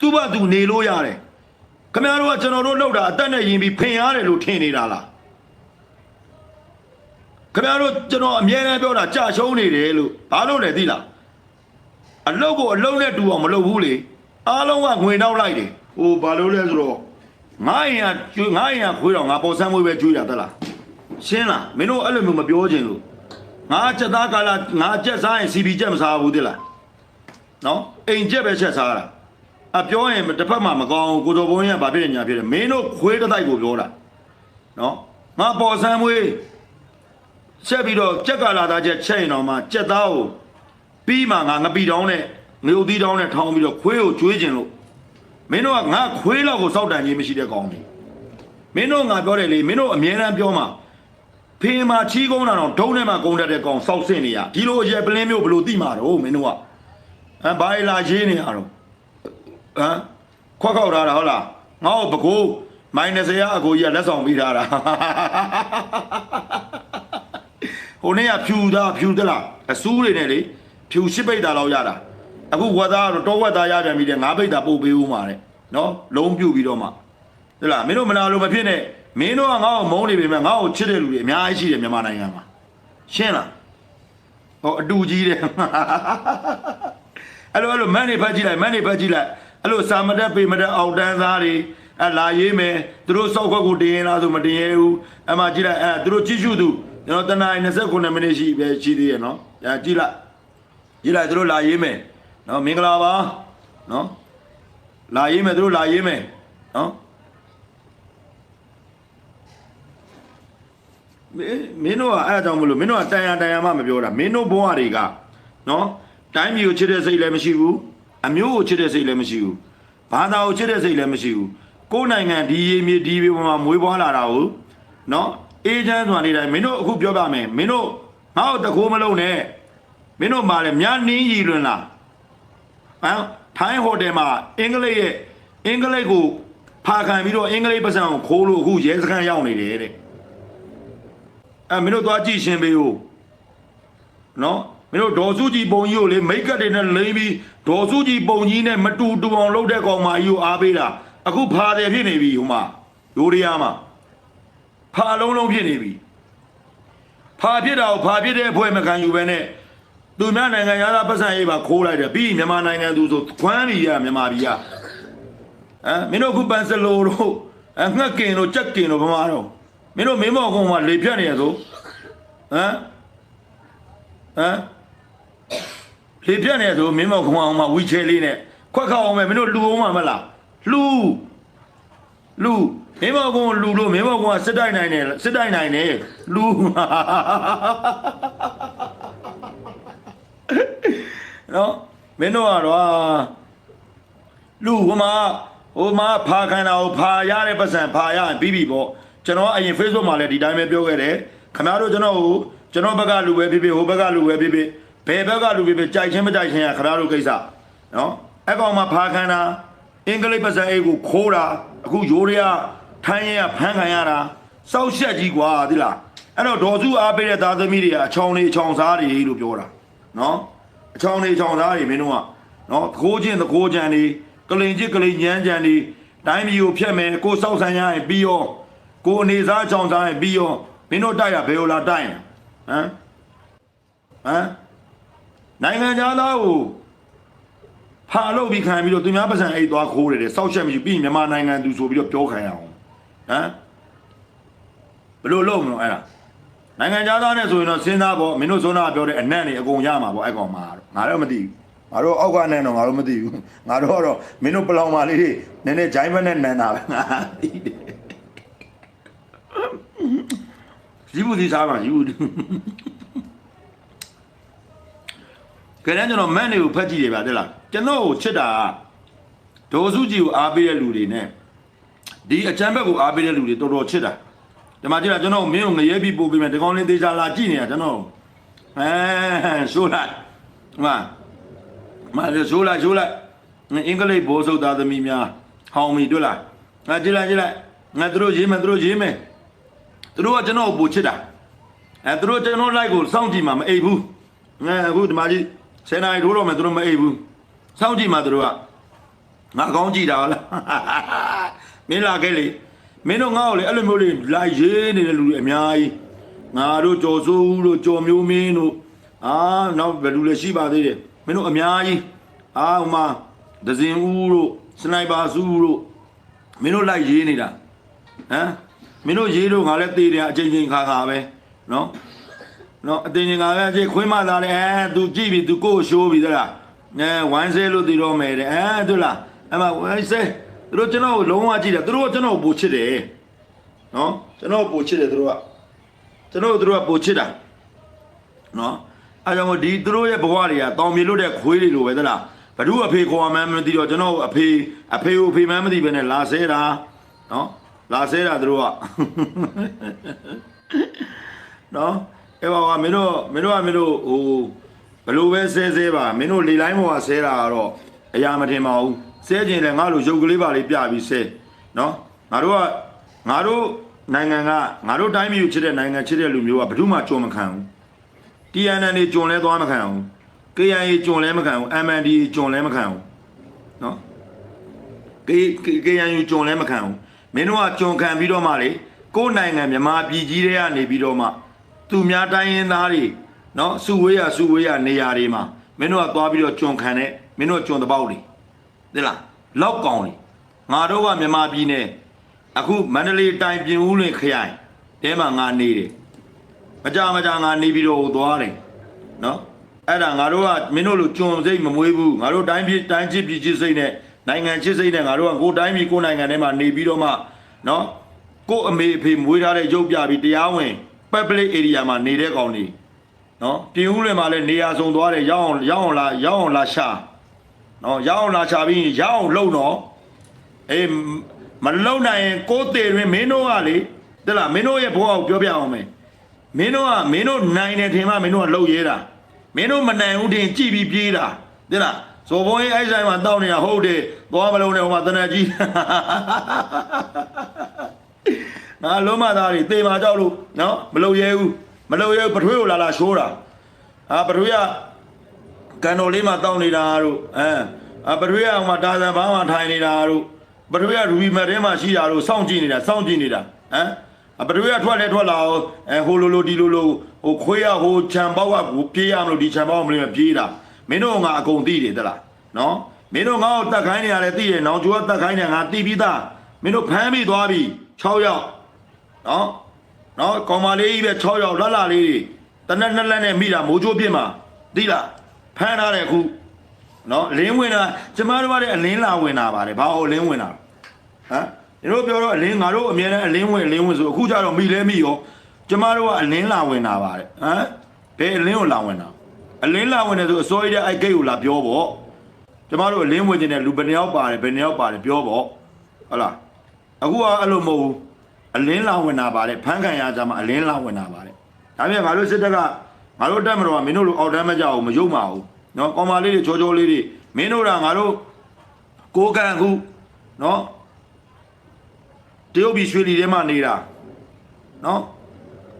သူ့ဘာသူနေလို့ရတယ်ခမရတို့ကကျွန်တော်တို့လောက်တာအသက်နဲ့ယင်ပြီးဖင်ရတယ်လို့ထင်နေတာလားခမရတို့ကျွန်တော်အမြဲတမ်းပြောတာကြာရှုံးနေတယ်လို့ဘာလို့လဲသိလားအလုတ်ကိုအလုတ်နဲ့တူအောင်မလုပ်ဘူးလေအားလုံးကငွေနောက်လိုက်တယ်ဟိုဘာလို့လဲဆိုတော့ငါရင်ကကျွေးငါရင်ကခွေးတော့ငါပေါ်ဆန်းမွေးပဲကျွေးရသလားရှင်းလားမင်းတို့အဲ့လိုမျိုးမပြောချင်လို့ငါချက်သားကာလာငါချက်စားရင် CB ချက်မစားဘူးသိလားနော်အိမ်ကျက်ပဲချက်စားတာ အပြောရင်တစ်ဖက်မှာမကောင်းဘူးကိုတော်ဘုန်းကြီးကဘာဖြစ်နေညာဖြစ်တယ်မင်းတို့ခွေးတစ်တိုက်ကိုပြောတာနော်ငါပေါ်ဆန်းမွေးချက်ပြီးတော့ကြက်ကလာသားချက်ချက်ရင်တော့မှကြက်သားကိုပြီးမှငါငပီတောင်းနဲ့ငရုတ်သီးတောင်းနဲ့ထောင်းပြီးတော့ခွေးကိုကျွေးခြင်းလို့မင်းတို့ကငါခွေးလောက်ကိုစောက်တန်ကြီးမရှိတဲ့ကောင်ကြီးမင်းတို့ငါပြောတယ်လေမင်းတို့အမြဲတမ်းပြောမှာဖေးမှာချီးကုန်းတာတော့ဒုံးထဲမှာကုန်းတတ်တဲ့ကောင်စောက်ဆင့်နေရဒီလိုအရက်ပလင်းမျိုးဘယ်လိုတိမှာတော့မင်းတို့ကဟမ်ဘာလာရေးနေရတော့ ဟမ်ခွက်ခောက်ထားတာဟုတ်လားငါ့ကိုပကိုးမိုင်း20ရအကိုကြီးကလက်ဆောင်ပေးထားတာဟိုနေ့ကဖြူသားဖြူသလားအစူးတွေနဲ့လေဖြူရှစ်ပိတ်တာလောက်ရတာအခုဝက်သားတော့တောဝက်သားရပြန်ပြီတဲ့ငါးပိတ်တာပို့ပေးဦးမှာတဲ့နော်လုံးပြူပြီးတော့မှဟဲ့လားမင်းတို့မလာလို့မဖြစ်နဲ့မင်းတို့ကငါ့ကိုမုန်းနေပြီမဲ့ငါ့ကိုချစ်တဲ့လူတွေအများကြီးရှိတယ်မြန်မာနိုင်ငံမှာရှင်းလားဟောအတူကြီးတယ်အဲ့လိုအဲ့လိုမန်းနေဖတ်ကြည့်လိုက်မန်းနေဖတ်ကြည့်လိုက် အဲ့လိုစာမတက်ပေမတက်အောင်တန်းသားတွေအဲ့လာရေးမယ်သူတို့စောက်ခွက်ကိုတင်ရင်လားဆိုမတင်ရဘူးအမှကြည့်လိုက်အဲ့သူတို့ကြည့်ရှုသူကျွန်တော်တနင်္လာ29မိနစ်ရှိပဲရှိသေးရဲ့နော်အဲကြည့်လိုက်ကြည့်လိုက်သူတို့လာရေးမယ်နော်မင်္ဂလာပါနော်လာရေးမယ်သူတို့လာရေးမယ်နော်မင်းမင်းတို့ကအဲ့အကြောင်းမလို့မင်းတို့ကတန်ရတန်ရမှမပြောတာမင်းတို့ဘဝတွေကနော်တိုင်းပြည်ကိုချစ်တဲ့စိတ်လည်းမရှိဘူး အမျိုးကိုချစ်တဲ့စိတ်လည်းမရှိဘူးဘာသာကိုချစ်တဲ့စိတ်လည်းမရှိဘူးကိုယ်နိုင်ငံဒီရေမြေဒီပြေပေါ်မှာမွေးဖွားလာတာကိုနော်အေးချမ်းစွာနေတိုင်းမင်းတို့အခုပြောပြမယ်မင်းတို့ငါ့ကိုတကိုးမလုံးနဲ့မင်းတို့မှလည်းများနင်းရည်လွင်လားဟမ်ထိုင်းဟိုတယ်မှာအင်္ဂလိပ်ရဲ့အင်္ဂလိပ်ကိုဖာခံပြီးတော့အင်္ဂလိပ်ပတ်စံကိုခိုးလို့အခုရဲစခန်းရောက်နေတယ်တဲ့အဲမင်းတို့သွားကြည့်ရှင်ပေးဦးနော် မင်းတို့ဒေါ်စုကြည်ပုံကြီးကိုလေမိတ်ကပ်တွေနဲ့လိမ့်ပြီးဒေါ်စုကြည်ပုံကြီးနဲ့မတူတူအောင်လုပ်တဲ့ကောင်မကြီးကိုအားပေးတာအခုဖာတယ်ဖြစ်နေပြီဟိုမှာယိုရီးယားမှာဖာလုံးလုံးဖြစ်နေပြီဖာဖြစ်တာကိုဖာဖြစ်တဲ့အဖွဲ့မခံယူပဲနဲ့သူများနိုင်ငံရသားပတ်စံရေးပါခိုးလိုက်တယ်ပြီးမြန်မာနိုင်ငံသူဆိုခွမ်းပြီရမြန်မာပြည်ကဟမ်မင်းတို့အခုပန်စလိုတို့အငှက်ကင်တို့ကြက်ကင်တို့ဗမာတို့မင်းတို့မင်းမောက်ကောင်ကလေပြတ်နေရဆိုဟမ်ဟမ် လေပြတ်နေရဆိုမင်းမောက်ကောင်အောင်မဝီချဲလေးနဲ့ခွက်ခောက်အောင်မယ်မင်းတို့လူအောင်မှာမလားလူလူမင်းမောက်ကောင်လူလို့မင်းမောက်ကောင်ကစစ်တိုက်နိုင်တယ်စစ်တိုက်နိုင်တယ်လူနော်မင်းတို့ကတော့လူဟိုမှာဟိုမှာဖာခံတာကိုဖာရတဲ့ပတ်စံဖာရရင်ပြီးပြီပေါ့ကျွန်တော်အရင် Facebook မှာလည်းဒီတိုင်းပဲပြောခဲ့တယ်ခင်ဗျားတို့ကျွန်တော်ကိုကျွန်တော်ဘက်ကလူပဲဖြစ်ဖြစ်ဟိုဘက်ကလူပဲဖြစ်ဖြစ် ဘယ်ဘက်ကလူပဲဖြစ်ကြိုက်ချင်းမကြိုက်ချင်းရခင်ဗျားတို့ကိစ္စနော်အဲ့ကောင်မှာဖာခံတာအင်္ဂလိပ်ပတ်စံအိတ်ကိုခိုးတာအခုရိုးရရထိုင်းရရဖမ်းခံရတာစောက်ရှက်ကြီးกว่าသိလားအဲ့တော့ဒေါ်စုအားပေးတဲ့သားသမီးတွေကအချောင်းလေးအချောင်းစားတွေလို့ပြောတာနော် အချောင်းနေချောင်းသားတွေမင်းတို့ကနော်သခိုးချင်းသခိုးကြံနေကလိန်ချစ်ကလိန်ညမ်းကြံနေတိုင်းပြည်ကိုဖျက်မယ်ကိုစောက်ဆန်ရရင်ပြီးရောကိုအနေစားချောင်းစားရင်ပြီးရောမင်းတို့တိုက်ရဘယ်လိုလာတိုက်ရင်ဟမ်ဟမ် နိုင်ငံသားသားကိုဖာလို့ပြီးခံပြီးတော့သူများပတ်စံအိတ်သွားခိုးတယ်တဲ့စောက်ချက်မရှိပြီးရင်မြန်မာနိုင်ငံသူဆိုပြီးတော့ပြောခံရအောင်ဟမ်ဘယ်လိုလုပ်မလို့အဲ့ဒါနိုင်ငံခြားသားနဲ့ဆိုရင်တော့စဉ်းစားပေါ့မင်းတို့ဇုံနာပြောတဲ့အနံ့တွေအကုန်ရမှာပေါ့အဲ့ကောင်မှာတော့ငါတော့မသိဘူးငါတို့အောက်ကအနံ့တော့ငါတို့မသိဘူးငါတို့ကတော့မင်းတို့ပလောင်မာလေးတွေနည်းနည်းဂျိုင်းမနဲ့နန်တာပဲငါသိတယ်ရီဘူးဒီစားမှာရီဘူး ကဲကျွန်တော်မန်တွေကိုဖတ်ကြည့်ရပါတဲ့လားကျွန်တော်ကိုချစ်တာကဒေါ်စုကြည်ကိုအားပေးတဲ့လူတွေနဲ့ဒီအချမ်းဘက်ကိုအားပေးတဲ့လူတွေတော်တော်ချစ်တာဒီမှာကြည့်လာကျွန်တော်မင်းကိုငရဲပြီးပို့ပေးမယ်ဒီကောင်းလေးသေးချာလာကြည့်နေတာကျွန်တော်အဲရှိုးလိုက်ဒီမှာမရှိုးလိုက်ရှိုးလိုက်အင်္ဂလိပ်ဘောစုတ်သားသမီးများဟောင်းမီတွေ့လားငါကြည့်လိုက်ကြည့်လိုက်ငါတို့ရေးမယ်တို့ရေးမယ်တို့ကကျွန်တော်ကိုပို့ချစ်တာအဲတို့ကျွန်တော်လိုက်ကိုစောင့်ကြည့်မှာမအိပ်ဘူးငါအခုဒီမှာကြည့် ဆယ်နာရီထိုးတော့မယ်တို့မအိပ်ဘူးစောင့်ကြည့်မှာတို့ကငါကောင်းကြည့်တာလားမင်းလာခဲ့လေမင်းတို့ငါ့ကိုလေအဲ့လိုမျိုးလေးလာရေးနေတဲ့လူတွေအများကြီးငါတို့ကြော်စိုးဦးတို့ကြော်မျိုးမင်းတို့အာနောက်ဘယ်လူလဲရှိပါသေးတယ်မင်းတို့အများကြီးအာဟိုမှာဒဇင်ဦးတို့စနိုက်ပါစုဦးတို့မင်းတို့လိုက်ရေးနေတာဟမ်မင်းတို့ရေးတို့ငါလည်းတေးတယ်အချိန်ချင်းခါခါပဲနော် နော်အတင်ချင်းခါပဲအချိန်ခွင်းမလာတယ်အဲ तू ကြည့်ပြီ तू ကိုယ်ရှိုးပြီသလားအဲဝိုင်းဆဲလို့တည်တော့မယ်တဲ့အဲသူလားအဲ့မှာဝိုင်းဆဲသူတို့ကျွန်တော်ကိုလုံးဝကြည့်တယ်သူတို့ကကျွန်တော်ကိုပိုချစ်တယ်နော်ကျွန်တော်ကိုပိုချစ်တယ်သူတို့ကကျွန်တော်တို့သူတို့ကပိုချစ်တာနော်အဲကြောင့်မို့ဒီသူတို့ရဲ့ဘဝတွေကတောင်မြေလို့တဲ့ခွေးတွေလိုပဲသလားဘ누구အဖေခေါ်မှန်းမသိတော့ကျွန်တော်အဖေအဖေကိုအဖေမှန်းမသိပဲနဲ့လာဆဲတာနော်လာဆဲတာသူတို့က နော် အဲ့ပါကမင်းတို့မင်းတို့ကမင်းတို့ဟိုဘလို့ပဲဆဲဆဲပါမင်းတို့လေလိုင်းပေါ်ကဆဲတာကတော့အရာမထင်ပါဘူးဆဲခြင်းလည်းငါလိုရုပ်ကလေးပါလေးပြပြီးဆဲနော်ငါတို့ကငါတို့နိုင်ငံကငါတို့တိုင်းပြည်ကိုချစ်တဲ့နိုင်ငံချစ်တဲ့လူမျိုးကဘယ်သူမှကြုံမခံဘူး TNN တွေကြုံလဲသွားမခံဘူး KIA ကြုံလဲမခံဘူး MND ကြုံလဲမခံဘူးနော် K KNU ကြုံလဲမခံဘူးမင်းတို့ကကြုံခံပြီးတော့မှလေကိုယ်နိုင်ငံမြန်မာပြည်ကြီးတွေကနေပြီးတော့မှ သူများတိုင်းရင်းသားတွေနော်စုဝေးရစုဝေးရနေရာတွေမှာမင်းတို့ကသွားပြီးတော့ကြုံခံတဲ့မင်းတို့ကကြုံတပေါက်တွေသိလားလောက်ကောင်တွေငါတို့ကမြန်မာပြည်နယ်အခုမန္တလေးတိုင်းပြင်ဦးလွင်ခရိုင်တဲမှာငါနေတယ်မကြမကြငါနေပြီးတော့ဟိုသွားတယ်နော်အဲ့ဒါငါတို့ကမင်းတို့လိုကျွန်စိတ်မမွေးဘူးငါတို့တိုင်းပြည်တိုင်းချစ်ပြည်ချစ်စိတ်နဲ့နိုင်ငံချစ်စိတ်နဲ့ငါတို့ကကိုယ်တိုင်းပြည်ကိုယ်နိုင်ငံထဲမှာနေပြီးတော့မှနော်ကိုယ့်အမေအဖေမွေးထားတဲ့ရုပ်ပြပြီးတရားဝင် public area မှာနေတဲ့ကောင်တွေနော်ပြင်ဦးလွင်မှာလည်းနေရာစုံသွားတယ်ရောက်အောင်ရောက်အောင်လာရောက်အောင်လာရှာနော်ရောက်အောင်လာရှာပြီးရင်ရောက်အောင်လုံတော့အေးမလုံနိုင်ရင်ကိုယ်တည်တွင်မင်းတို့ကလေတဲ့လားမင်းတို့ရဲ့ဘဝကိုပြောပြအောင်မယ်မင်းတို့ကမင်းတို့နိုင်တယ်ထင်မှမင်းတို့ကလှုပ်ရဲတာမင်းတို့မနိုင်ဘူးထင်ကြည်ပြီးပြေးတာသိလားဇော်ဘုံကြီးအဲ့ဆိုင်မှာတောက်နေတာဟုတ်တယ်သွားမလုံးနဲ့ဟိုမှာတနက်ကြီး ငါလုံးမသားတွေတေမာကြောက်လို့နော်မလှုပ်ရဲဘူးမလှုပ်ရဲဘူးပထွေးကိုလာလာရှိုးတာဟာပထွေးကကန်တော်လေးမှာတောက်နေတာတို့အဲအပထွေးကဟိုမှာတာဇန်ဘားမှာထိုင်နေတာတို့ပထွေးကရူဘီမတ်ထဲမှာရှိတာတို့စောင့်ကြည့်နေတာစောင့်ကြည့်နေတာဟမ်အပတွေကထွက်လဲထွက်လာအောင်အဲဟိုလိုလိုဒီလိုလိုဟိုခွေးရဟိုခြံပေါက်ကကိုပြေးရမလို့ဒီခြံပေါက်မလို့ပြေးတာမင်းတို့ငါအကုန်သိတယ်တလားနော်မင်းတို့ငါ့ကိုတတ်ခိုင်းနေရတယ်သိတယ်နောင်ကျော်ကတတ်ခိုင်းနေငါသိပြီးသားမင်းတို့ဖမ်းပြီးသွားပြီ6ယောက် နော်နော်ကောင်မလေးကြီးပဲ6ယောက်လှလှလေးတွေတနက်နှစ်လက်နဲ့မိတာမိုးချိုးပြစ်မှာသိလားဖမ်းထားတယ်အခုနော်အလင်းဝင်တာကျမတို့ကလည်းအလင်းလာဝင်တာပါတယ်ဘာလို့အလင်းဝင်တာဟမ်ကျွန်တော်ပြောတော့အလင်းငါတို့အမြဲတမ်းအလင်းဝင်အလင်းဝင်ဆိုအခုကျတော့မိလဲမိရောကျမတို့ကအလင်းလာဝင်တာပါတဲ့ဟမ်ဘယ်အလင်းကိုလာဝင်တာအလင်းလာဝင်တယ်ဆိုအစိုးရတဲ့အိုက်ဂိတ်ကိုလာပြောပေါ့ကျမတို့အလင်းဝင်နေတဲ့လူဘယ်နှယောက်ပါတယ်ဘယ်နှယောက်ပါတယ်ပြောပေါ့ဟုတ်လားအခုကအဲ့လိုမဟုတ်ဘူး အလင်းလာဝင်တာပါတဲ့ဖန်ခံရကြမှာအလင်းလာဝင်တာပါတဲ့ဒါပြန်ငါတို့စစ်တပ်ကငါတို့တက်မတော်ကမင်းတို့လိုအောက်တန်းမကြဘူးမယုံပါဘူးနော်ကောင်မလေးတွေချောချောလေးတွေမင်းတို့ကငါတို့ကိုကန်အခုနော်တရုတ်ပြည်ရွှေလီထဲမှာနေတာနော်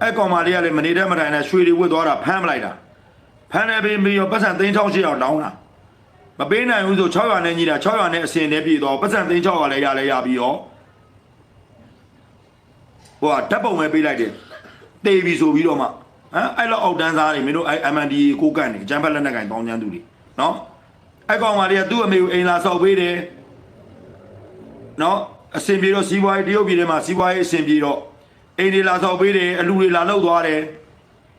အဲ့ကောင်မလေးကလည်းမနေတဲ့မတိုင်နဲ့ရွှေတွေဝစ်သွားတာဖမ်းမလိုက်တာဖမ်းနေပြီးပြီးတော့ပတ်စံ3800တောင်းတာမပေးနိုင်ဘူးဆို600နဲ့ညီတာ600နဲ့အစင်နဲ့ပြည်တော့ပတ်စံ3600လည်းရလဲရပြီးတော့ ဟိုကဓာတ်ပုံပဲပေးလိုက်တယ်တေးပြီဆိုပြီးတော့မှဟမ်အဲ့လောက်အောက်တန်းသားတွေမင်းတို့အဲ့ MND ကိုကန်နေဂျမ်ဖက်လက်နက်ကင်ပေါင်းချမ်းသူတွေနော်အဲ့ကောင်မလေးကသူ့အမေကိုအိမ်လာဆောက်ပေးတယ်နော်အစင်ပြေတော့စီးပွားရေးတရုတ်ပြည်ထဲမှာစီးပွားရေးအစင်ပြေတော့အိမ်တွေလာဆောက်ပေးတယ်အလူတွေလာလောက်သွားတယ်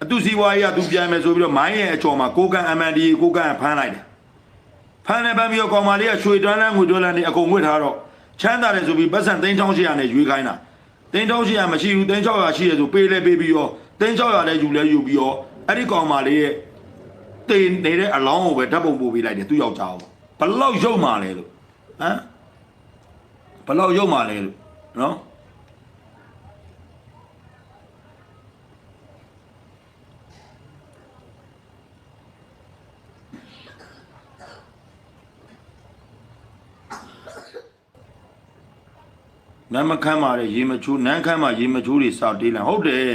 အတူစီးပွားရေးကသူပြန်မယ်ဆိုပြီးတော့မိုင်းရဲ့အကျော်မှာကိုကန် MND ကိုကန်ဖမ်းလိုက်တယ်ဖမ်းနေပန်းပြီးတော့ကောင်မလေးကရွှေတွန်းလန်းငွေတွန်းလန်းနေအကုန်ငွေထားတော့ချမ်းသာတယ်ဆိုပြီးပတ်စံ3800နဲ့ရွေးခိုင်းတာ 3800မရှိဘူး3600ရှိတယ်ဆိုပေးလဲပေးပြီးတော့3600လည်းယူလဲယူပြီးတော့အဲ့ဒီကောင်မလေးရဲ့တင်နေတဲ့အလောင်းကိုပဲဓာတ်ပုံပို့ပေးလိုက်တယ်သူ့ယောက်ျားကိုဘလောက်ရုပ်မာလဲလို့ဟမ်ဘယ်လောက်ရုပ်မှလဲလို့နော် နမ်းမခမ်းပါတဲ့ရေမချိုးနန်းခမ်းမှာရေမချိုးတွေစောက်တေးလန်ဟုတ်တယ်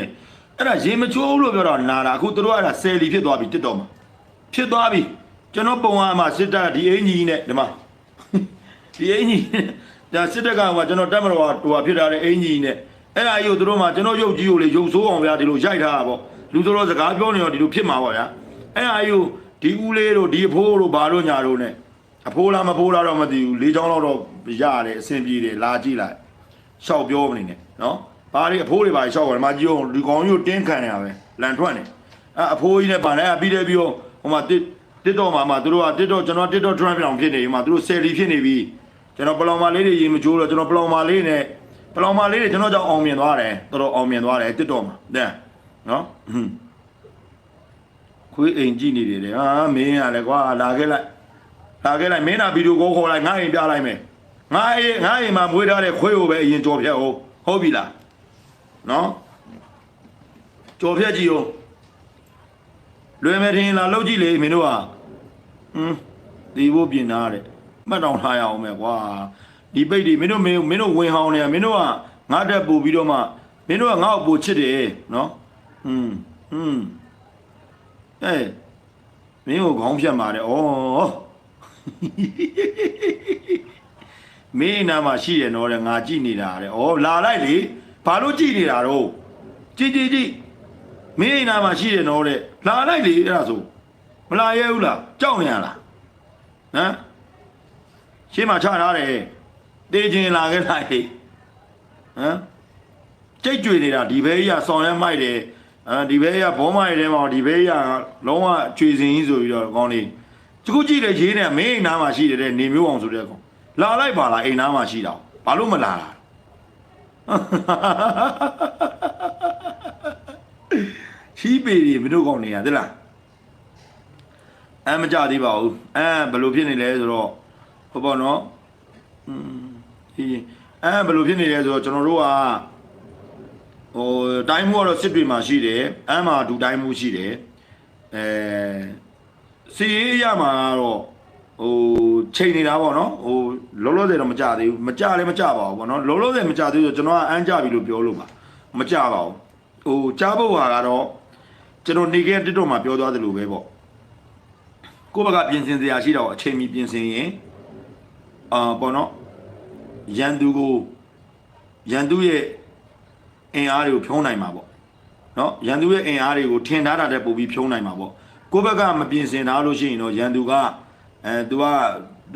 အဲ့ဒါရေမချိုးလို့ပြောတော့နာတာအခုတို့ကအဲ့ဒါဆယ်လီဖြစ်သွားပြီတစ်တော်မှာဖြစ်သွားပြီကျွန်တော်ပုံအားမှာစစ်တပ်ကဒီအင်ကြီးနဲ့ဒီမှာဒီအင်ကြီးဒါစစ်တပ်ကဟိုကျွန်တော်တက်မတော်ဟိုဟာဖြစ်ထားတဲ့အင်ကြီးနဲ့အဲ့ဒါကြီးကိုသူတို့မှကျွန်တော်ရုပ်ကြီးကိုလေရုပ်ဆိုးအောင်ဗျာဒီလိုရိုက်ထားတာပေါ့လူတို့တော့စကားပြောနေတော့ဒီလိုဖြစ်မှာပေါ့ဗျာအဲ့ဒါကြီးကိုဒီဦးလေးတို့ဒီအဖိုးတို့ဘာလို့ညာတို့ ਨੇ အဖိုးလားမဖိုးလားတော့မသိဘူးလေးချောင်းလောက်တော့ရတယ်အဆင်ပြေတယ်လာကြည့်လိုက် ရှောက်ပြောမနေနဲ့နော်ဘာတွေအဖိုးတွေဘာတွေရှောက်တယ်မကြီးအောင်လူကောင်းကြီးကိုတင်းခံနေရပဲလန်ထွက်နေအဲ့အဖိုးကြီးနဲ့ပါနေပြီးတယ်ပြီးတော့ဟိုမှာတစ်တစ်တော့မှာမှာသူတို့ကတစ်တော့ကျွန်တော်တစ်တော့ trend ပြောင်ဖြစ်နေပြီမှာသူတို့ဆယ်လီဖြစ်နေပြီကျွန်တော်ပလောင်မာလေးတွေရေမကြိုးတော့ကျွန်တော်ပလောင်မာလေးနဲ့ပလောင်မာလေးတွေကျွန်တော်ကြောင့်အောင်မြင်သွားတယ်တော်တော်အောင်မြင်သွားတယ်တစ်တော့မှာတဲ့နော်ဟွန်းခွေးအိမ်ကြည့်နေတယ်တဲ့ဟာမင်းရလဲကွာလာခဲ့လိုက်လာခဲ့လိုက်မင်းနာဗီဒီယိုကိုခေါ်လိုက်ငါအိမ်ပြလိုက်မယ် ငါအိမ်ငါအိမ်မှာမွေးထားတဲ့ခွေးကိုပဲအရင်ကြော်ဖြတ်ဟုတ်ဟုတ်ပြီလားနော်ကြော်ဖြတ်ကြည့်ဦးလွယ်မယ်ထင်လားလှုပ်ကြည့်လေမင်းတို့ကဟွန်းဒီဖို့ပြင်သားတဲ့မှတ်တောင်ထားရအောင်မယ်ကွာဒီပိတ်တွေမင်းတို့မင်းမင်းတို့ဝင်ဟောင်းနေရမင်းတို့ကငါတက်ပူပြီးတော့မှမင်းတို့ကငါ့ကိုပူချစ်တယ်နော်ဟွန်းဟွန်းအဲမင်းကိုခေါင်းဖြတ်มาတယ်ဩ မင်းအနာမှာရှိတယ်နော်တဲ့ငါကြည့်နေတာတဲ့ဩလာလိုက်လေဘာလို့ကြည့်နေတာတော့ကြည့်ကြည့်ကြည့်မင်းအနာမှာရှိတယ်နော်တဲ့လာလိုက်လေအဲ့ဒါဆိုမလာရဲဘူးလားကြောက်နေရလားဟမ်ရှင်းမှာချထားတယ်တေးချင်းလာခဲ့လိုက်ဟမ်ကြိတ်ကြွေနေတာဒီဘဲကြီးကဆောင်းရဲမိုက်တယ်အဲဒီဘဲကြီးကဘောမိုက်တယ်မှာဒီဘဲကြီးကလုံးဝကြွေစင်ကြီးဆိုပြီးတော့ကောင်းလေးဒီခုကြည့်တဲ့ရေးနဲ့မင်းအိမ်သားမှာရှိတယ်တဲ့နေမျိုးအောင်ဆိုတဲ့ကောင် လာလိုက်ပါလားအိမ်သားမှာရှိတာဘာလို့မလာတာချီးပေတွေမတို့ကောင်နေရသလားအဲမကြသေးပါဘူးအဲဘယ်လိုဖြစ်နေလဲဆိုတော့ဟုတ်ပါတော့อืมဒီအဲဘယ်လိုဖြစ်နေလဲဆိုတော့ကျွန်တော်တို့ကဟိုတိုင်းမှုကတော့စစ်တွေမှာရှိတယ်အဲမှာဒူတိုင်းမှုရှိတယ်အဲစီရေးရမှာတော့ ဟိုချိန်နေတာပေါ့နော်ဟိုလောလောဆယ်တော့မကြသေးဘူးမကြလည်းမကြပါဘူးပေါ့နော်လောလောဆယ်မကြသေးဆိုကျွန်တော်ကအန်းကြပြီလို့ပြောလို့ပါမကြပါဘူးဟိုကြားဖို့ဟာကတော့ကျွန်တော်နေခဲ့တစ်တော့မှပြောသွားသလိုပဲပေါ့ကိုယ့်ဘက်ကပြင်ဆင်စရာရှိတော့အချိန်မီပြင်ဆင်ရင်အာပေါ့နော်ရန်သူကိုရန်သူရဲ့အင်အားတွေကိုဖြုံးနိုင်မှာပေါ့နော်ရန်သူရဲ့အင်အားတွေကိုထင်ထားတာတဲ့ပုံပြီးဖြုံးနိုင်မှာပေါ့ကိုယ့်ဘက်ကမပြင်ဆင်ထားလို့ရှိရင်တော့ရန်သူက အဲသူက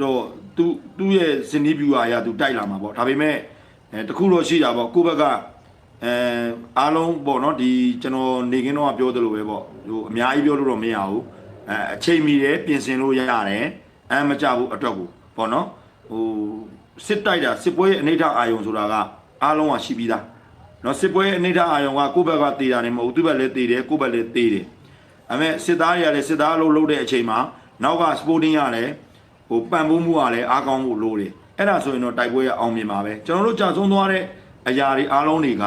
တော့သူသူ့ရဲ့စနီးဗျူဟာအရသူတိုက်လာမှာပေါ့ဒါပေမဲ့အဲတခုတော့ရှိတာပေါ့ကိုယ့်ဘက်ကအဲအားလုံးပေါ့နော်ဒီကျွန်တော်နေကင်းတော့ပြောသလိုပဲပေါ့ဟိုအများကြီးပြောလို့တော့မရဘူးအဲအချိန်မီတယ်ပြင်ဆင်လို့ရတယ်အဲမကြဘူးအတွက်ကိုပေါ့နော်ဟိုစစ်တိုက်တာစစ်ပွဲရဲ့အနေထားအာယုံဆိုတာကအားလုံးကရှိပြီးသားနော်စစ်ပွဲအနေထားအာယုံကကိုယ့်ဘက်ကတေးတာနေမဟုတ်သူ့ဘက်လည်းတေးတယ်ကိုယ့်ဘက်လည်းတေးတယ်အမေစစ်သားတွေကလည်းစစ်သားလို့လုပ်တဲ့အချိန်မှာ နောက်ကစပိုတင်းရလည်းဟိုပံ့ပိုးမှုကလည်းအားကောင်းမှုလို့တယ်အဲ့ဒါဆိုရင်တော့တိုက်ပွဲရအောင်မြင်ပါပဲကျွန်တော်တို့ကြာဆုံးသွားတဲ့အရာတွေအားလုံးတွေက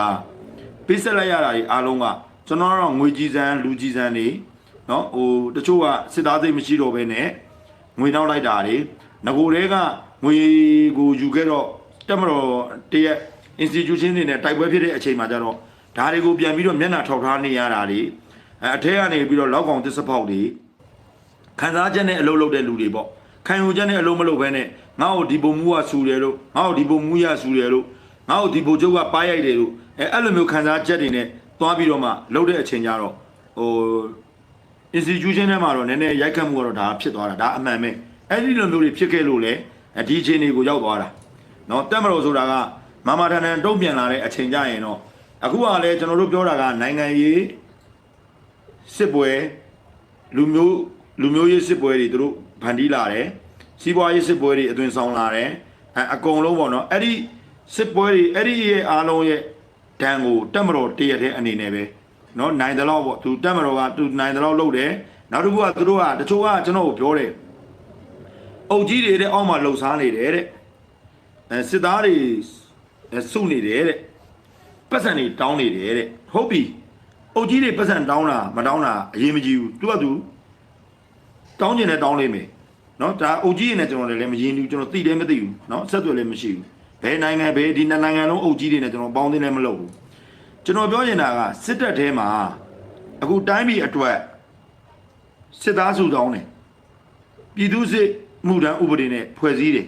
ပိတ်ဆက်လိုက်ရတာတွေအားလုံးကကျွန်တော်တို့ငွေကြီးစံလူကြီးစံတွေနော်ဟိုတချို့ကစစ်သားသိမ်းမရှိတော့ဘဲနဲ့ငွေနောက်လိုက်တာတွေငကိုတွေကငွေကိုယူခဲ့တော့တက်မတော်တရက် institution တွေနဲ့တိုက်ပွဲဖြစ်တဲ့အချိန်မှာကျတော့ဒါတွေကိုပြန်ပြီးတော့မျက်နှာထောက်ထားနေရတာတွေအဲအထက်ကနေပြီးတော့လောက်ကောင်တစ်စပေါက်တွေ ခံစားချက်နဲ့အလုပ်လုပ်တဲ့လူတွေပေါ့ခံယူချက်နဲ့အလုပ်မလုပ်ဘဲနဲ့ငါ့ကိုဒီပုံမူကဆူတယ်လို့ငါ့ကိုဒီပုံမူရဆူတယ်လို့ငါ့ကိုဒီပုံချုပ်ကပါရိုက်တယ်လို့အဲအဲ့လိုမျိုးခံစားချက်တွေနဲ့သွားပြီးတော့မှလုပ်တဲ့အချိန်ကျတော့ဟို institution ထဲမှာတော့နည်းနည်းရိုက်ခတ်မှုကတော့ဒါဖြစ်သွားတာဒါအမှန်ပဲအဲ့ဒီလိုမျိုးတွေဖြစ်ခဲ့လို့လေအဒီအခြေအနေကိုရောက်သွားတာเนาะတက်မလို့ဆိုတာကမမထန်ထန်တုံ့ပြန်လာတဲ့အချိန်ကြရင်တော့အခုကလည်းကျွန်တော်တို့ပြောတာကနိုင်ငံရေးစစ်ပွဲလူမျိုး လူမျိုးရေးစစ်ပွဲတွေသူတို့ဖန်တီးလာတယ်စီးပွားရေးစစ်ပွဲတွေအသွင်ဆောင်လာတယ်အဲအကုန်လုံးပေါ့နော်အဲ့ဒီစစ်ပွဲတွေအဲ့ဒီရဲ့အားလုံးရဲ့ဒဏ်ကိုတက်မတော်တရက်တဲ့အနေနဲ့ပဲနော်နိုင်တယ်လို့ပေါ့သူတက်မတော်ကသူနိုင်တယ်လို့လုပ်တယ်နောက်တစ်ခုကသူတို့ကတချို့ကကျွန်တော်ကိုပြောတယ်အုပ်ကြီးတွေတဲ့အောက်မှာလှုပ်ရှားနေတယ်တဲ့အဲစစ်သားတွေအဲစုနေတယ်တဲ့ပတ်စံတွေတောင်းနေတယ်တဲ့ဟုတ်ပြီအုပ်ကြီးတွေပတ်စံတောင်းတာမတောင်းတာအရေးမကြီးဘူးသူကသူ တောင်းကျင်တယ်တောင်းလိမ့်မယ်နော်ဒါအုပ်ကြီးတွေနဲ့ကျွန်တော်လည်းမရင်းဘူးကျွန်တော်သိတယ်မသိဘူးနော်ဆက်သွယ်လည်းမရှိဘူးဘယ်နိုင်ငံဘယ်ဒီနှစ်နိုင်ငံလုံးအုပ်ကြီးတွေနဲ့ကျွန်တော်ပေါင်းသိလည်းမလုပ်ဘူးကျွန်တော်ပြောနေတာကစစ်တပ်ထဲမှာအခုတိုင်းပြည်အတွက်စစ်သားစုတောင်းတယ်ပြည်သူစစ်မှုထမ်းဥပဒေနဲ့ဖွဲ့စည်းတယ်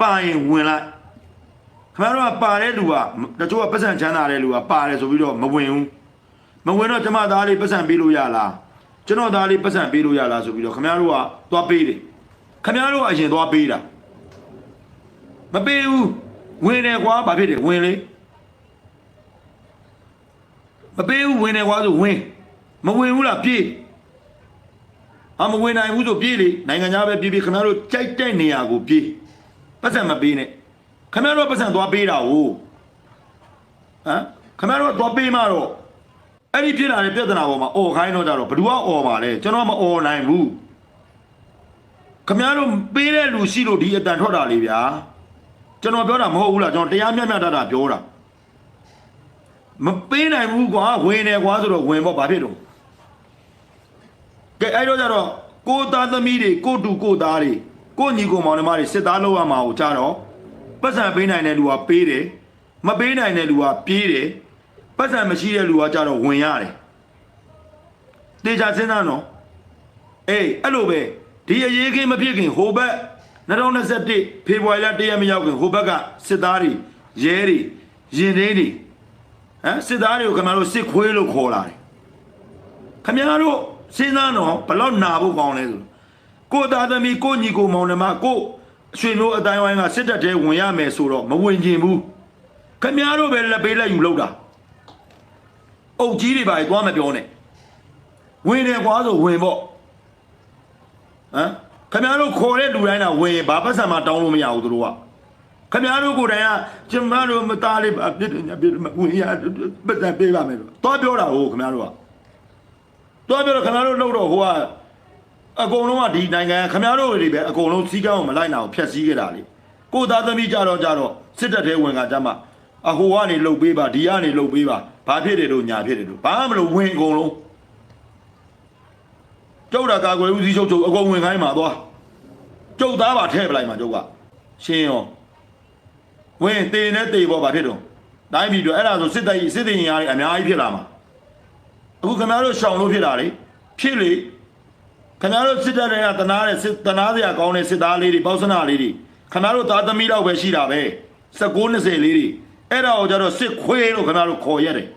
ပါရင်ဝင်လိုက်ခင်ဗျားတို့ကပါတဲ့လူကတချို့ကပတ်စံချမ်းသာတဲ့လူကပါတယ်ဆိုပြီးတော့မဝင်ဘူးမဝင်တော့ကျမသားလေးပတ်စံပေးလို့ရလား ကျွန်တော်သားလေးပတ်စံပေးလို့ရလားဆိုပြီးတော့ခင်ဗျားတို့ကသွားပေးတယ်ခင်ဗျားတို့ကအရင်သွားပေးတာမပေးဘူးဝင်တယ်ကွာဘာဖြစ်တယ်ဝင်လေမပေးဘူးဝင်တယ်ကွာဆိုဝင်မဝင်ဘူးလားပြေးအမဝင်နိုင်ဘူးဆိုပြေးလေနိုင်ငံခြားပဲပြေးပြေးခင်ဗျားတို့ကြိုက်တဲ့နေရာကိုပြေးပတ်စံမပေးနဲ့ခင်ဗျားတို့ကပတ်စံသွားပေးတာ哦ဟမ်ခင်ဗျားတို့ကသွားပေးမှတော့ အဲ့ဒီဖြစ်လာတဲ့ပြဿနာပေါ်မှာអော်ခိုင်းတော့ကြတော့ဘယ်သူကអော်ပါလဲကျွန်တော်မអော်နိုင်ဘူးခင်ဗျားတို့ပေးတဲ့လူရှိလို့ဒီအတန်ထွက်တာလေဗျာကျွန်တော်ပြောတာမဟုတ်ဘူးလားကျွန်တော်တရားမျှမျှတတာပြောတာမပေးနိုင်ဘူးကွာဝင်တယ်ကွာဆိုတော့ဝင်ပေါ့ဘာဖြစ်တော့ ကဲအဲ့တော့ကြတော့ကိုသားသမီးတွေကိုတူကိုသားတွေကိုညီကိုမောင်နှမတွေစစ်သားလောက်ရမှာကိုကြတော့ပတ်စံပေးနိုင်တဲ့လူကပေးတယ်မပေးနိုင်တဲ့လူကပြေးတယ် ပတ်စံမရှိတဲ့လူကကြတော့ဝင်ရတယ်တေချာစဉ်းစားနော်အေးအဲ့လိုပဲဒီအရေးခင်းမဖြစ်ခင်ဟိုဘက်2021ဖေဖော်ဝါရီလ1ရက်မရောက်ခင်ဟိုဘက်ကစစ်သားတွေရဲတွေရင်သေးတွေဟမ်စစ်သားတွေကိုခင်ဗျားတို့စစ်ခွေးလို့ခေါ်လာတယ်ခမရတို့စဉ်းစားတော့ဘလောက်နာဖို့ကောင်းလဲဆိုကိုသားသမီးကိုညီကိုမောင်နှမကိုအရွှေမျိုးအတိုင်းဝိုင်းကစစ်တပ်ထဲဝင်ရမယ်ဆိုတော့မဝင်ကျင်ဘူးခမရတို့ပဲလက်ပေးလက်ယူလောက်တာ အုတ်ကြီးတွေပါသွားမပြောနဲ့ဝင်တယ်ကွာဆိုဝင်ပေါ့ဟမ်ခမရတို့ခေါ်တဲ့လူတိုင်းကဝင်ရင်ဘာပတ်စံမှတောင်းလို့မရဘူးသူတို့ကခမရတို့ကိုယ်တိုင်ကကျမတို့မသားလေးပါပြစ်တယ်ပြစ်တယ်ဝင်ရပတ်စံပေးပါမယ်လို့တော့ပြောတာဟုတ်ခမရတို့ကတော့ပြောတော့ခင်ဗျားတို့လှုပ်တော့ဟိုကအကုန်လုံးကဒီနိုင်ငံခင်ဗျားတို့တွေပဲအကုန်လုံးစီးကောင်းမလိုက်နိုင်အောင်ဖျက်ဆီးခဲ့တာလေကိုသားသမီးကြတော့ကြတော့စစ်တပ်ထဲဝင်ကကြမှာ အဟိုကနေလှုပ်ပေးပါဒီကနေလှုပ်ပေးပါဘာဖြစ်တယ်လို့ညာဖြစ်တယ်လို့ဘာမှမလို့ဝင်အကုန်လုံးကျုပ်တာကာကွယ်ဦးစီးချုပ်ချုပ်အကုန်ဝင်ခိုင်းမှာသွားကျုပ်သားပါထဲပလိုက်မှာကျုပ်ကရှင်းရောဝင်တေနဲ့တေပေါ့ဘာဖြစ်တော့တိုင်းပြည်တော့အဲ့ဒါဆိုစစ်တပ်ကြီးစစ်တင်ရင်အားအများကြီးဖြစ်လာမှာအခုခင်ဗျားတို့ရှောင်လို့ဖြစ်တာလေဖြစ်လေခင်ဗျားတို့စစ်တပ်တွေကတနာတဲ့စစ်တနာစရာကောင်းတဲ့စစ်သားလေးတွေပေါ့စနာလေးတွေခင်ဗျားတို့သားသမီးတော့ပဲရှိတာပဲ19 20လေးတွေ အဲ့ဒါကိုကြတော့စစ်ခွေးလို့ခင်ဗျားတို့ခေါ်ရတယ်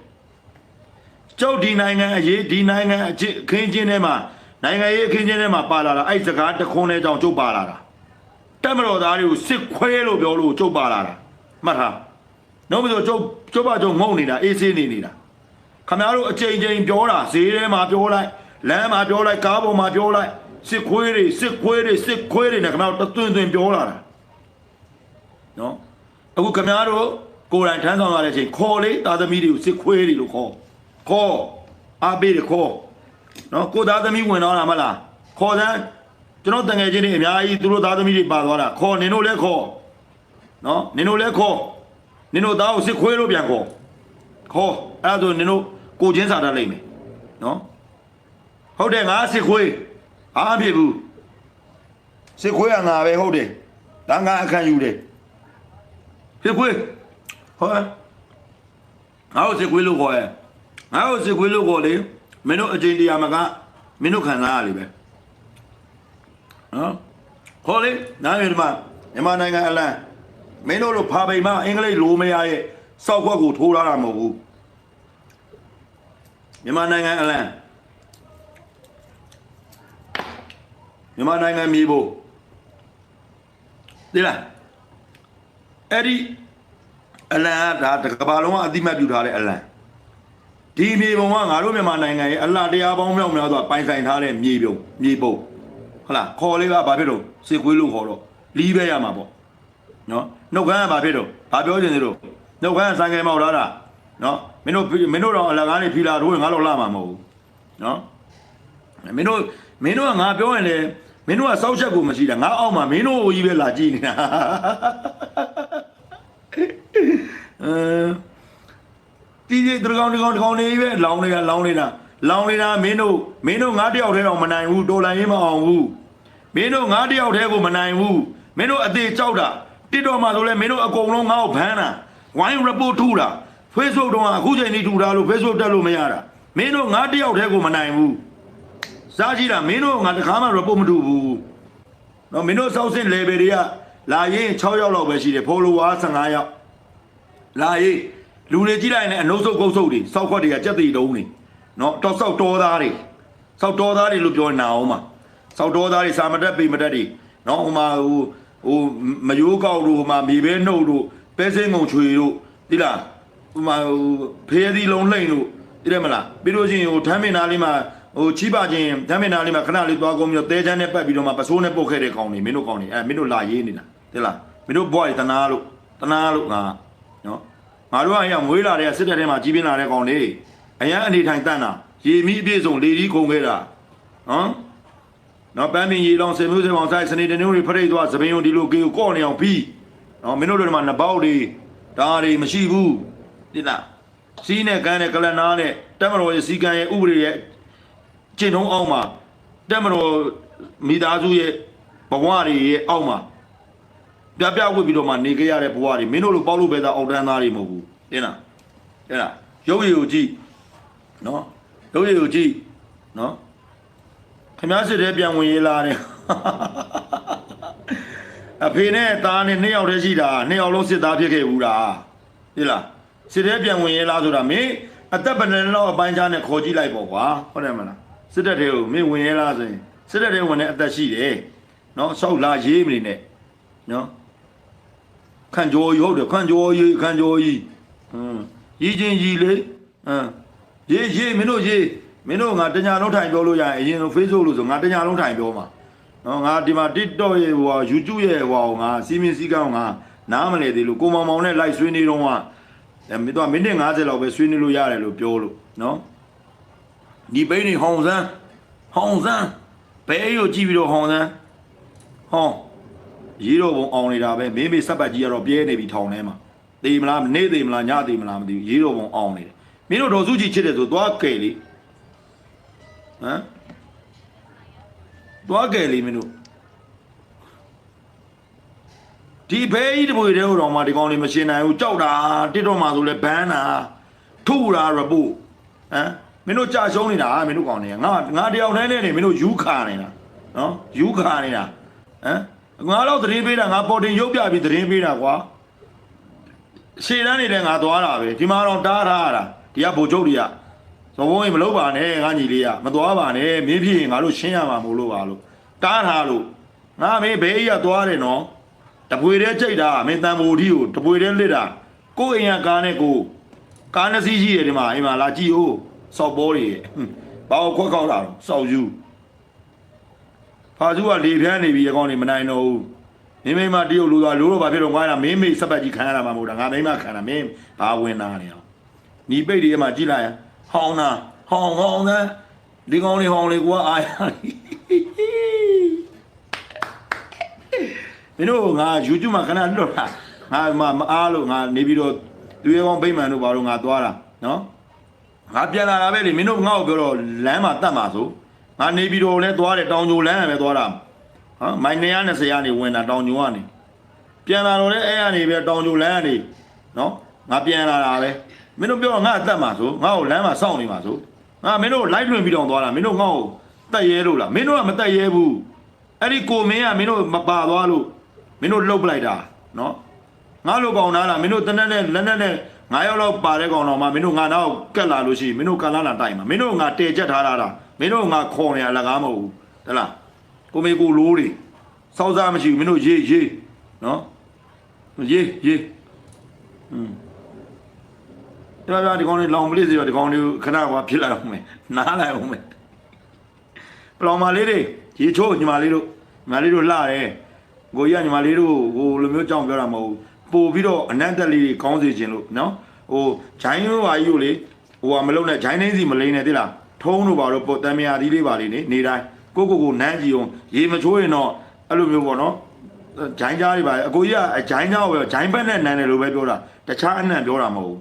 ကျုပ်ဒီနိုင်ငံအရေးဒီနိုင်ငံအချင်းအခင်းချင်းထဲမှာနိုင်ငံရေးအခင်းချင်းထဲမှာပါလာတာအဲ့စကားတခွန်းနဲ့ကြောင့်ကျုပ်ပါလာတာတက်မတော်သားတွေကိုစစ်ခွေးလို့ပြောလို့ကျုပ်ပါလာတာမှတ်ထားနှုတ်မဆိုကျုပ်ကျုပ်ပါကျုပ်ငုံနေတာအေးဆေးနေနေတာခမရတို့အချိန်ချင်းပြောတာဈေးထဲမှာပြောလိုက်လမ်းမှာပြောလိုက်ကားပေါ်မှာပြောလိုက်စစ်ခွေးတွေစစ်ခွေးတွေစစ်ခွေးတွေနဲ့ခမရတို့တသွင်သွင်ပြောလာတာနော်အခုခမရတို့ ကိုယ်တိုင်ထမ်းဆောင်ရတဲ့အချိန်ခေါ်လေသားသမီးတွေကိုစစ်ခွေးတွေလို့ခေါ်ခေါ်အားပေးတယ်ခေါ်နော်ကိုသားသမီးဝင်တော့တာမလားခေါ်စမ်းကျွန်တော်တငယ်ချင်းတွေအများကြီးသူတို့သားသမီးတွေပါသွားတာခေါ်နင်တို့လည်းခေါ်နော်နင်တို့လည်းခေါ်နင်တို့သားကိုစစ်ခွေးလို့ပြန်ခေါ်ခေါ်အဲ့ဒါဆိုနင်တို့ကိုချင်းစာတတ်လိမ့်မယ်နော်ဟုတ်တယ်ငါစစ်ခွေးအားမဖြစ်ဘူးစစ်ခွေးကငါပဲဟုတ်တယ်ဒါငါအခန့်ယူတယ်စစ်ခွေး ဟုတ်ငါ့ကိုစစ်ခွေးလို့ခေါ်ရဲ့ငါ့ကိုစစ်ခွေးလို့ခေါ်လေမင်းတို့အချိန်တရားမကမင်းတို့ခံစားရလိမ့်မယ်နော်ခေါ်လေနားရဒီမှာမြန်မာနိုင်ငံအလံမင်းတို့လိုဖာပိန်မအင်္ဂလိပ်လိုမရရဲ့စောက်ခွက်ကိုထိုးထားတာမဟုတ်ဘူးမြန်မာနိုင်ငံအလံမြန်မာနိုင်ငံမြေဖို့ဒီလားအဲ့ဒီ အလံကဒါတစ်ကမ္ဘာလုံးကအတိမတ်ပြုထားတဲ့အလံဒီမြေပုံကငါတို့မြန်မာနိုင်ငံရဲ့အလှတရားပေါင်းမြောက်များစွာပိုင်ဆိုင်ထားတဲ့မြေပုံမြေပုံဟုတ်လားခေါ်လေးကဘာဖြစ်လို့စစ်ကွေးလို့ခေါ်တော့လီးပဲရမှာပေါ့နော်နှုတ်ခမ်းကဘာဖြစ်တော့ဘာပြောချင်သေးလို့နှုတ်ခမ်းကစံငယ်မောက်လာတာနော်မင်းတို့မင်းတို့တော့အလကားနေဖီလာတို့ငါတော့လာမှာမဟုတ်ဘူးနော်မင်းတို့မင်းတို့ကငါပြောရင်လေမင်းတို့ကစောက်ချက်ကိုမရှိတာငါအောက်မှာမင်းတို့ကြီးပဲလာကြည့်နေတာ အဲဒီဒီတကောင်တကောင်တကောင်နေပဲလောင်းနေတာလောင်းနေတာလောင်းနေတာမင်းတို့မင်းတို့ငါတယောက်တည်းတော့မနိုင်ဘူးတော်လန်ရေးမအောင်ဘူးမင်းတို့ငါတယောက်တည်းကိုမနိုင်ဘူးမင်းတို့အသေးကြောက်တာတစ်တော်မှာဆိုလဲမင်းတို့အကုန်လုံးငါ့ကိုဘန်းတာဝိုင်း report ထူတာ Facebook တော့အခုချိန်ကြီးထူတာလို့ Facebook တက်လို့မရတာမင်းတို့ငါတယောက်တည်းကိုမနိုင်ဘူးစားကြည့်တာမင်းတို့ငါတခါမှ report မထူဘူးနော်မင်းတို့စောက်စင် level တွေကလာရင်6ယောက်လောက်ပဲရှိတယ် follower 15ယောက် လာရင်လူတွေကြည့်လိုက်ရင်လည်းအနှုတ်ဆုပ်ကုတ်ဆုပ်တွေစောက်ခွက်တွေကကြက်တီတုံးတွေနော်တော့စောက်တော်သားတွေစောက်တော်သားတွေလို့ပြောနေတာအောင်မှာစောက်တော်သားတွေစာမတက်ပေမတက်တွေနော်ဟိုမှာဟိုဟိုမယိုးကောက်တို့ဟိုမှာမြေပဲနှုတ်တို့ပဲစင်းငုံချွေတို့ဒီလားဟိုမှာဟိုဖေးသီးလုံးလှိမ့်တို့သိတယ်မလားပြီးလို့ချင်းဟိုထမ်းမင်သားလေးမှာဟိုချီးပါခြင်းထမ်းမင်သားလေးမှာခဏလေးသွားကုန်ပြီးတော့တဲချမ်းနဲ့ပတ်ပြီးတော့မှပစိုးနဲ့ပုတ်ခဲ့တဲ့ကောင်တွေမင်းတို့ကောင်တွေအဲမင်းတို့လာရေးနေတာသိလားမင်းတို့ဘွားတွေတနာလို့တနာလို့ငါနော် ငါတို့ကအဲ့မွေးလာတဲ့စစ်တပ်ထဲမှာကြီးပြင်းလာတဲ့ကောင်တွေအရန်အနေထိုင်တန့်တာရေမီအပြည့်စုံလေဒီခုံခဲ့တာနော်နော်ပန်းပင်ရေလောင်စင်မျိုးစင်အောင်ဆိုင်စနေတနင်္ဂနွေဖရိတ်သွားသပင်ုံဒီလိုကေကိုကော့နေအောင်ပြီးနော်မင်းတို့တို့ဒီမှာနှစ်ပေါက်တွေဒါတွေမရှိဘူးသိလားစီးနဲ့ကန်းနဲ့ကလနာနဲ့တက်မတော်ရဲ့စီကံရဲ့ဥပဒေရဲ့ကျင့်ထုံးအောင်မှာတက်မတော်မိသားစုရဲ့ဘဝတွေရဲ့အောက်မှာ ပြပြဝတ်ပြီးတော့မှနေကြရတဲ့ဘဝတွေမင်းတို့လိုပေါက်လို့ပဲသားအောက်တန်းသားတွေမဟုတ်ဘူးသိလားသိလားရုပ်ရည်ကိုကြည့်နော်ရုပ်ရည်ကိုကြည့်နော်ခင်ဗျားစစ်တဲ့ပြန်ဝင်ရေးလာတယ်အဖေနဲ့သားနဲ့နှစ်ယောက်တည်းရှိတာနှစ်ယောက်လုံးစစ်သားဖြစ်ခဲ့ဘူးလားသိလားစစ်တဲ့ပြန်ဝင်ရေးလားဆိုတာမင်းအသက်ဘယ်နှစ်လောက်အပိုင်းခြားနဲ့ခေါ်ကြည့်လိုက်ပေါ့ကွာဟုတ်တယ်မလားစစ်တပ်တွေကိုမင်းဝင်ရေးလားဆိုရင်စစ်တပ်တွေဝင်တဲ့အသက်ရှိတယ်နော်ဆောက်လာရေးမနေနဲ့နော် ခန့်ကြော်ကြီးဟုတ်တယ်ခန့်ကြော်ကြီးခန့်ကြော်ကြီးဟမ်ရေးချင်းကြီးလေဟမ်ရေးရေးမင်းတို့ရေးမင်းတို့ငါတညာလုံးထိုင်ပြောလို့ရရင်အရင်ဆုံး Facebook လို့ဆိုငါတညာလုံးထိုင်ပြောမှာနော်ငါဒီမှာ TikTok ရဲ့ဟိုဟာ YouTube ရဲ့ဟိုဟာငါစီမင်းစည်းကောင်းငါနားမလဲသေးလို့ကိုမောင်မောင်နဲ့ live ဆွေးနေတော့ကအဲမင်းတို့မိနစ်50လောက်ပဲဆွေးနေလို့ရတယ်လို့ပြောလို့နော်ဒီပိန်းနေဟောင်းစမ်းဟောင်းစမ်းဘဲရိုကြည့်ပြီးတော့ဟောင်းစမ်းဟောင်း ရေးတော့ဘုံအောင်နေတာပဲမင်းမေစက်ပတ်ကြီးကတော့ပြဲနေပြီထောင်ထဲမှာတေးမလားနေသေးမလားညသေးမလားမသိဘူးရေးတော့ဘုံအောင်နေတယ်မင်းတို့တော်စုကြည့်ချစ်တယ်ဆိုသွားကဲလေဟမ်သွားကြလေမင်းတို့ဒီဘဲကြီးတပွေတဲ့ဟိုတော့မှဒီကောင်လေးမရှင်းနိုင်ဘူးကြောက်တာတစ်တော့မှဆိုလဲဘန်းတာထုတာရပုဟမ်မင်းတို့ကြာရှုံးနေတာမင်းတို့ကောင်တွေကငါငါတယောက်တည်းနဲ့နေမင်းတို့ယူခါနေတာနော်ယူခါနေတာဟမ် ငါတော့သတင်းပေးတာငါပေါ်တင်ရုပ်ပြပြီးသတင်းပေးတာကွာရှေ့တန်းနေတဲ့ငါသွားတာပဲဒီမှာတော့တားထားရတာဒီကဗိုလ်ချုပ်တွေကဇော်ဘုံကြီးမလုပ်ပါနဲ့ငါညီလေးကမသွားပါနဲ့မင်းဖြစ်ရင်ငါတို့ရှင်းရမှာမို့လို့ပါလို့တားထားလို့ငါမင်းဘဲကြီးကသွားတယ်နော်တပွေတဲ့ကြိတ်တာမင်းတန်ဖိုဒီကိုတပွေတဲ့လစ်တာကိုယ့်အိမ်ကကားနဲ့ကိုကားနှစ်စီးရှိတယ်ဒီမှာအိမ်မှာလာကြည့်ဦးစောက်ဘောတွေရဲ့ဟွန်းဘာကိုခွက်ကောက်တာတော့စောက်ယူ ဖာစုကလေဖြန်းနေပြီအကောင်နေမနိုင်တော့ဘူးမင်းမိမတရုတ်လူသွားလို့တော့ဘာဖြစ်တော့ငါကမင်းမိတ်စက်ပတ်ကြီးခံရတာမှမဟုတ်တာငါမိမခံတာမင်းဘာဝင်တာနေအောင်ညီပိတ်တွေမှာကြည့်လိုက်ရဟောင်းတာဟောင်းဟောင်းတဲ့ဒီကောင်လေးဟောင်းလေးကွာအာရမင်းတို့ငါ YouTube မှာခဏလွတ်တာငါမမအားလို့ငါနေပြီးတော့သူရဲကောင်းဗိမ္မာန်တို့ဘာလို့ငါသွားတာနော်ငါပြန်လာတာပဲလေမင်းတို့ငါ့ကိုပြောတော့လမ်းမှာတတ်မှာဆို ငါနေပြီးတော့လဲသွားတယ်တောင်ကြိုလမ်းကပဲသွားတာဟမ်မိုင်120ကနေဝင်တာတောင်ကြိုကနေပြန်လာတော့လေအဲ့ကနေပဲတောင်ကြိုလမ်းကနေနော်ငါပြန်လာတာပဲမင်းတို့ပြောတော့ငါအသက်မှာဆိုငါ့ကိုလမ်းမှာစောင့်နေမှာဆိုငါမင်းတို့ live လွှင့်ပြီးတော့သွားတာမင်းတို့ငါ့ကိုတက်ရဲလို့လားမင်းတို့ကမတက်ရဲဘူးအဲ့ဒီကိုမင်းကမင်းတို့မပါသွားလို့မင်းတို့လှုပ်ပလိုက်တာနော်ငါလိုကောင်သားလားမင်းတို့တနက်နဲ့လက်နဲ့နဲ့ငါရောက်တော့ပါတဲ့ကောင်တော်မှမင်းတို့ငါတော့ကက်လာလို့ရှိရင်မင်းတို့ကန်လာလာတိုက်မှာမင်းတို့ငါတဲချက်ထားတာလား မင်းတို့ငါခေါ်နေရလကားမဟုတ်ဘူးဟဲ့လားကိုမေကိုလိုးတွေစောက်စားမရှိဘူးမင်းတို့ရေးရေးနော်ရေးရေးอืมတော်တော်ဒီကောင်လေးလောင်ပလေးစီတော့ဒီကောင်လေးကိုခဏကွာဖြစ်လာအောင်မယ်နားလိုက်အောင်မယ်ပလောင်မလေးတွေရေချိုးညီမလေးတို့ညီမလေးတို့လှတယ်ကိုကြီးကညီမလေးတို့ဟိုလိုမျိုးကြောင်ပြောတာမဟုတ်ဘူးပို့ပြီးတော့အနက်တက်လေးတွေကောင်းစေခြင်းလို့နော်ဟိုဂျိုင်းရိုးပါကြီးကိုလေဟိုကမလုံးနဲ့ဂျိုင်းနှင်းစီမလိမ့်နဲ့တိလား ထုံးတို့ပါတော့ပေါ်တမ်းမယာသီးလေးပါလေးနေနေတိုင်းကိုကိုကိုနန်းကြည့်အောင်ရေမချိုးရင်တော့အဲ့လိုမျိုးပေါ့နော်ဂျိုင်းကြားတွေပါအကိုကြီးကဂျိုင်းကြားကိုပဲဂျိုင်းဘက်နဲ့နန်တယ်လို့ပဲပြောတာတခြားအနံ့ပြောတာမဟုတ်ဘူး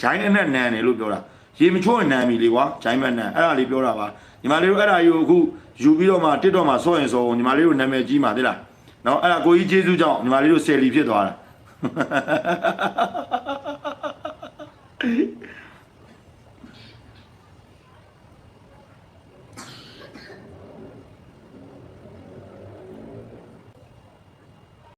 ဂျိုင်းအနံ့နန်တယ်လို့ပြောတာရေမချိုးရင်နန်ပြီလေကွာဂျိုင်းဘက်နန်အဲ့ဒါလေးပြောတာပါညီမလေးတို့အဲ့ဒါကြီးကိုအခုယူပြီးတော့မှတစ်တော့မှစောရင်စောညီမလေးတို့နာမည်ကြီးမှာသိလားနော်အဲ့ဒါကိုကြီးကျေးဇူးကြောင့်ညီမလေးတို့ဆယ်လီဖြစ်သွားတာ